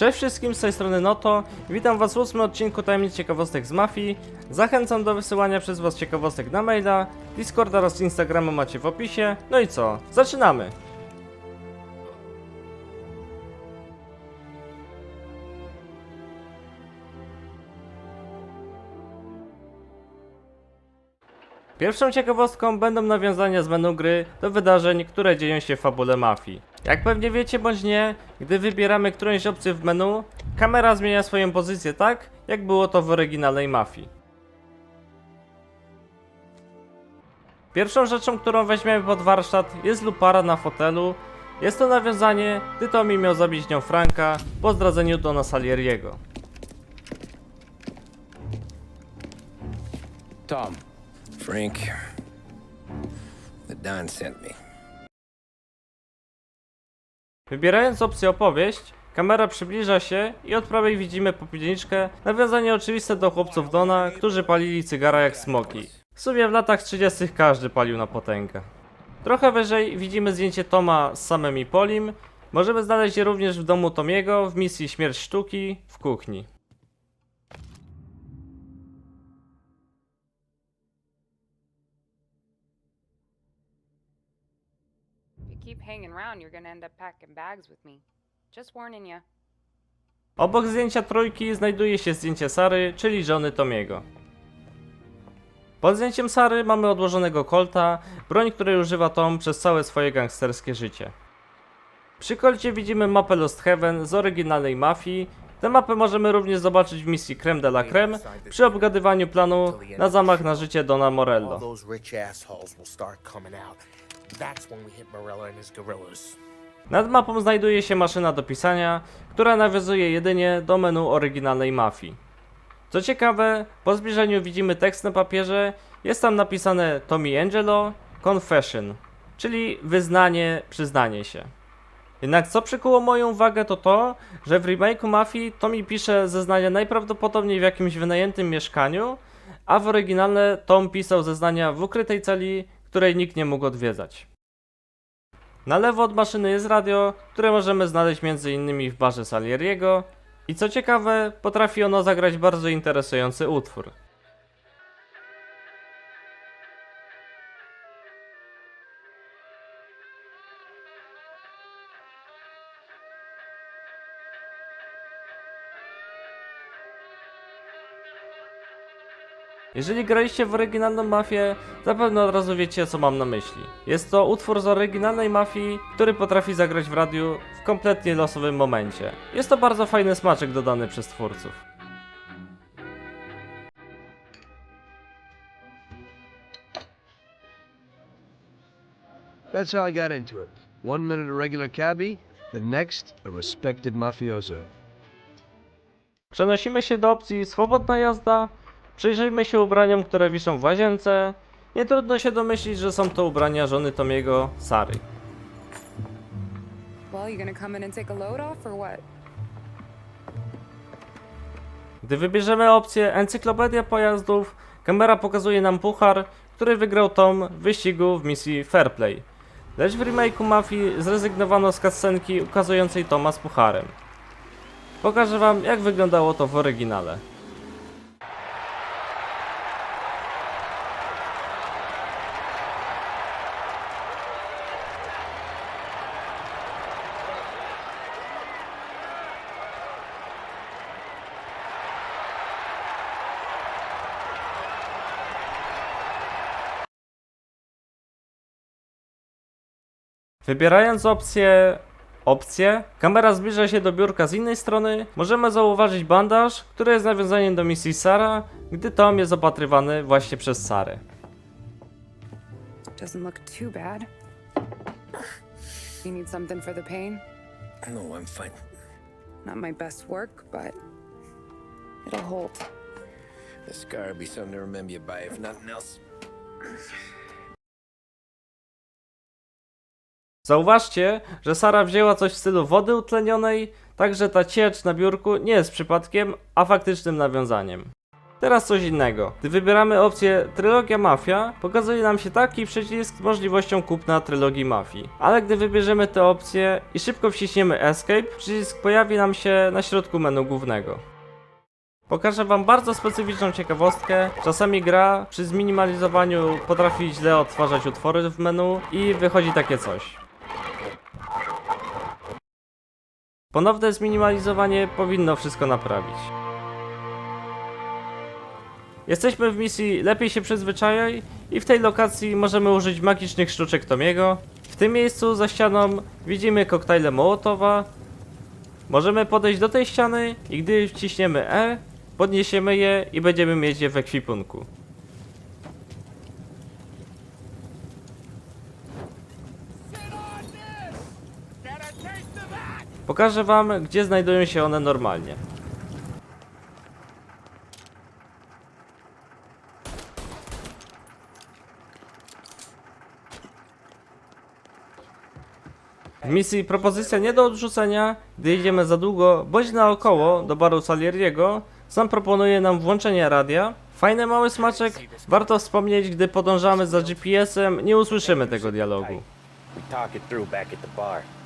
Cześć wszystkim, z tej strony Noto. Witam was w ósmym odcinku Tajemnic Ciekawostek z Mafii. Zachęcam do wysyłania przez was ciekawostek na maila, Discord oraz Instagrama macie w opisie. No i co? Zaczynamy! Pierwszą ciekawostką będą nawiązania z menu gry do wydarzeń, które dzieją się w fabule mafii. Jak pewnie wiecie bądź nie, gdy wybieramy którąś opcję w menu, kamera zmienia swoją pozycję tak, jak było to w oryginalnej mafii. Pierwszą rzeczą, którą weźmiemy pod warsztat jest lupara na fotelu. Jest to nawiązanie, gdy Tommy miał zabić nią Franka po zdradzeniu Dona Salieriego. Tom, Frank, the Don sent me. Wybierając opcję opowieść, kamera przybliża się i od prawej widzimy popielniczkę, nawiązanie oczywiste do chłopców Dona, którzy palili cygara jak smoki. W sumie w latach 30 każdy palił na potęgę. Trochę wyżej widzimy zdjęcie Toma z samym i Polim. Możemy znaleźć je również w domu Tomiego w misji Śmierć Sztuki w kuchni. Keep hanging around, you're gonna end up packing bags with me. Just warning you. Obok zdjęcia trójki znajduje się zdjęcie Sary, czyli żony Tomiego. Pod zdjęciem Sary mamy odłożonego Colta, broń której używa Tom przez całe swoje gangsterskie życie. Przy Colcie widzimy mapę Lost Heaven z oryginalnej mafii. Tę mapę możemy również zobaczyć w misji Creme de la Creme przy obgadywaniu planu na zamach na życie Dona Morello. That's when we hit and his gorillas. Nad mapą znajduje się maszyna do pisania, która nawiązuje jedynie do menu oryginalnej mafii. Co ciekawe, po zbliżeniu widzimy tekst na papierze, jest tam napisane Tommy Angelo Confession, czyli wyznanie, przyznanie się. Jednak co przykuło moją uwagę to to, że w remake'u Mafii Tommy pisze zeznania najprawdopodobniej w jakimś wynajętym mieszkaniu, a w oryginale Tom pisał zeznania w ukrytej celi, której nikt nie mógł odwiedzać. Na lewo od maszyny jest radio, które możemy znaleźć m.in. w barze Salieriego i co ciekawe, potrafi ono zagrać bardzo interesujący utwór. Jeżeli graliście w oryginalną mafię, zapewne od razu wiecie co mam na myśli. Jest to utwór z oryginalnej mafii, który potrafi zagrać w radiu w kompletnie losowym momencie. Jest to bardzo fajny smaczek dodany przez twórców. That's how I got into it. One minute a regular cabbie, the next a respected mafioso. Przenosimy się do opcji swobodna jazda. Przyjrzyjmy się ubraniom, które wiszą w łazience. Nie trudno się domyślić, że są to ubrania żony Tomiego, Sary. Gdy wybierzemy opcję Encyklopedia Pojazdów, kamera pokazuje nam puchar, który wygrał Tom w wyścigu w misji Fairplay. Lecz w remake'u Mafii zrezygnowano z cutscenki ukazującej Toma z pucharem. Pokażę wam jak wyglądało to w oryginale. Wybierając opcję opcję, kamera zbliża się do biurka z innej strony, możemy zauważyć bandaż, który jest nawiązaniem do misji Sara, gdy Tom jest opatrywany właśnie przez Sarę. Doesn't look too bad. You need something for the pain? No, I'm fine. Not my best work, but it'll hold. The scar will be something to remember you by, if nothing else. Zauważcie, że Sara wzięła coś w stylu wody utlenionej, także ta ciecz na biurku nie jest przypadkiem, a faktycznym nawiązaniem. Teraz coś innego. Gdy wybieramy opcję Trylogia Mafia, pokazuje nam się taki przycisk z możliwością kupna Trylogii Mafii. Ale gdy wybierzemy tę opcję i szybko wciśniemy Escape, przycisk pojawi nam się na środku menu głównego. Pokażę wam bardzo specyficzną ciekawostkę. Czasami gra przy zminimalizowaniu potrafi źle odtwarzać utwory w menu i wychodzi takie coś. Ponowne zminimalizowanie powinno wszystko naprawić. Jesteśmy w misji Lepiej się przyzwyczajaj i w tej lokacji możemy użyć magicznych sztuczek Tomiego. W tym miejscu za ścianą widzimy koktajle Mołotowa. Możemy podejść do tej ściany i gdy wciśniemy E, podniesiemy je i będziemy mieć je w ekwipunku. Pokażę wam, gdzie znajdują się one normalnie. W misji propozycja nie do odrzucenia, gdy jedziemy za długo, bądź naokoło do baru Salieriego, sam proponuje nam włączenie radia. Fajny mały smaczek, warto wspomnieć, gdy podążamy za GPS-em, nie usłyszymy tego dialogu. We talk it through back at the bar.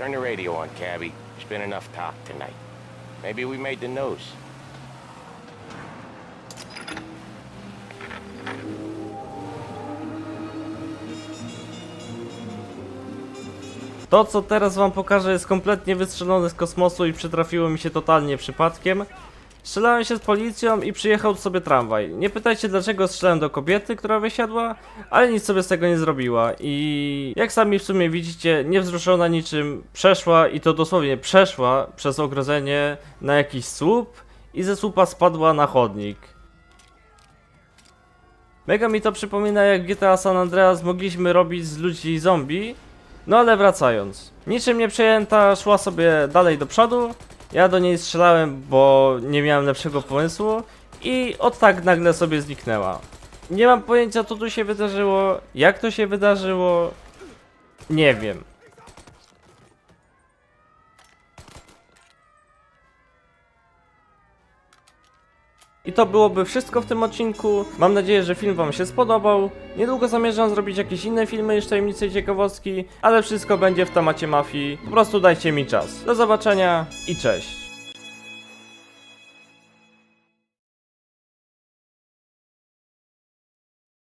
Turn the radio on, Cabby. There's been enough talk tonight. Maybe we made the news. To, co teraz wam pokażę, jest kompletnie wystrzelone z kosmosu i przytrafiło mi się totalnie przypadkiem. Strzelałem się z policją i przyjechał sobie tramwaj. Nie pytajcie dlaczego strzelałem do kobiety, która wysiadła, ale nic sobie z tego nie zrobiła i jak sami w sumie widzicie, niewzruszona niczym, przeszła i to dosłownie przeszła przez ogrodzenie na jakiś słup i ze słupa spadła na chodnik. Mega mi to przypomina jak GTA San Andreas mogliśmy robić z ludzi zombie, no ale wracając. Niczym nie przejęta szła sobie dalej do przodu. Ja do niej strzelałem, bo nie miałem lepszego pomysłu. I od tak nagle sobie zniknęła. Nie mam pojęcia co tu się wydarzyło, jak to się wydarzyło. Nie wiem. I to byłoby wszystko w tym odcinku. Mam nadzieję, że film Wam się spodobał. Niedługo zamierzam zrobić jakieś inne filmy niż tajemnice i ciekawostki, ale wszystko będzie w temacie mafii. Po prostu dajcie mi czas. Do zobaczenia i cześć.